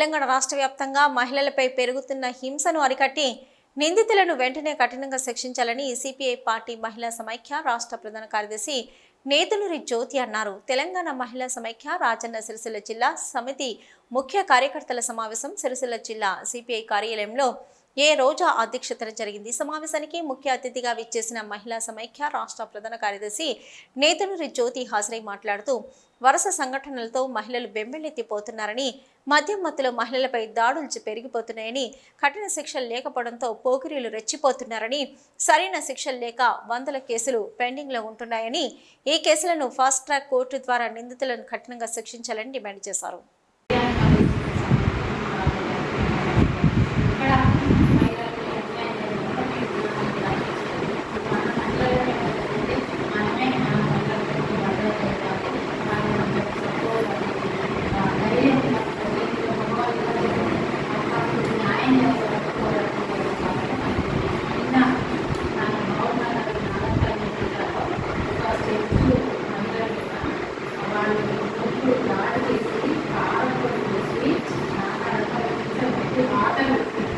తెలంగాణ రాష్ట్ర వ్యాప్తంగా మహిళలపై పెరుగుతున్న హింసను అరికట్టి నిందితులను వెంటనే కఠినంగా శిక్షించాలని సిపిఐ పార్టీ మహిళా సమైక్య రాష్ట్ర ప్రధాన కార్యదర్శి నేతలూరి జ్యోతి అన్నారు. తెలంగాణ మహిళా సమైక్య రాజన్న సిరిసిల్ల జిల్లా సమితి ముఖ్య కార్యకర్తల సమావేశం సిరిసిల్ల జిల్లా సిపిఐ కార్యాలయంలో ఏ రోజా అధ్యక్షతన జరిగింది? సమావేశానికి ముఖ్య అతిథిగా విచ్చేసిన మహిళా సమైక్య రాష్ట్ర ప్రధాన కార్యదర్శి నేతనూరి జ్యోతి హాజరై మాట్లాడుతూ వరుస సంఘటనలతో మహిళలు బెంబెళ్ళెత్తిపోతున్నారని మద్యం మత్తులో మహిళలపై దాడులు పెరిగిపోతున్నాయని కఠిన శిక్షలు లేకపోవడంతో పోకిరీలు రెచ్చిపోతున్నారని సరైన శిక్షలు లేక వందల కేసులు పెండింగ్లో ఉంటున్నాయని ఈ కేసులను ఫాస్ట్ ట్రాక్ కోర్టు ద్వారా నిందితులను కఠినంగా శిక్షించాలని డిమాండ్ చేశారు. Thank you.